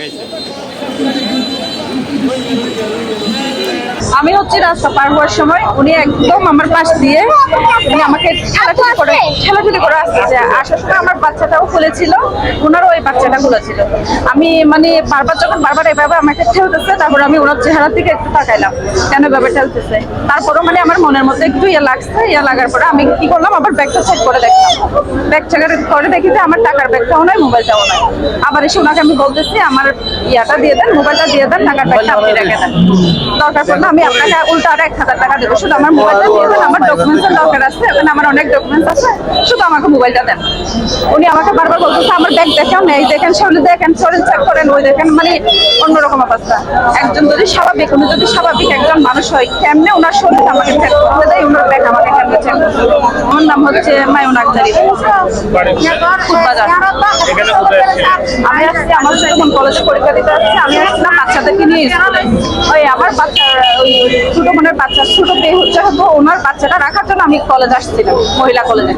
লাগাইছে। আমি হচ্ছে রাস্তা পার হওয়ার সময় উনি একদম আমার পাশ দিয়ে উনি আমাকে ঠেলাঠেলি করে ঠেলাঠেলি করে আসতেছে আসার সময় আমার বাচ্চাটাও খুলেছিল ওনারও ওই বাচ্চাটা খুলেছিল। আমি মানে বারবার যখন বারবার এভাবে আমাকে ঠেলতেছে তারপর আমি ওনার চেহারার দিকে একটু তাকাইলাম, কেন এভাবে ঠেলতেছে তারপরও মানে আমার মনের মধ্যে একটু ইয়ে লাগছে ইয়ে লাগার পরে আমি কি করলাম, আবার ব্যাগটা চেক করে দেখলাম। ব্যাগ চেক করে দেখি যে আমার টাকার ব্যাগটাও নয় মোবাইলটাও নয় আবার এসে ওনাকে আমি বলতেছি, আমার ইয়াটা দিয়ে দেন মোবাইলটা দিয়ে দেন, টাকার ব্যাগটা আপনি রেখে দেন। দরকার পড়লে আমি আপনাকে উল্টো আর এক হাজার টাকা দেবো। শুধু আমার মোবাইলটা দিয়ে আমার ডকুমেন্টসের দরকার আছে। ওখানে আমার অনেক ডকুমেন্টস আছে। শুধু আমাকে মোবাইলটা দেন। উনি আমাকে বারবার বলতেছে আমার ব্যাগ দেখেন নেই দেখেন শরীর দেখেন শরীর চেক করেন ওই দেখেন। মানে অন্যরকম অবস্থা। একজন যদি স্বাভাবিক উনি যদি স্বাভাবিক একজন মানুষ হয় কেমনে ওনার শরীর আমাকে চেক করতে দেয় ওনার ব্যাগ আমাকে কেমনে চেক ওর নাম হচ্ছে মায়ুন আক্তারি। এখানে? আমি আসছি আমার যখন কলেজে পরীক্ষা দিতে আসছি আমি আসছিলাম বাচ্চাদেরকে নিয়ে ওই আমার বাচ্চা বাচ্চা ছোট মেয়ে হচ্ছে ওনার বাচ্চাটা রাখার জন্য আমি কলেজ আসছিলাম মহিলা কলেজে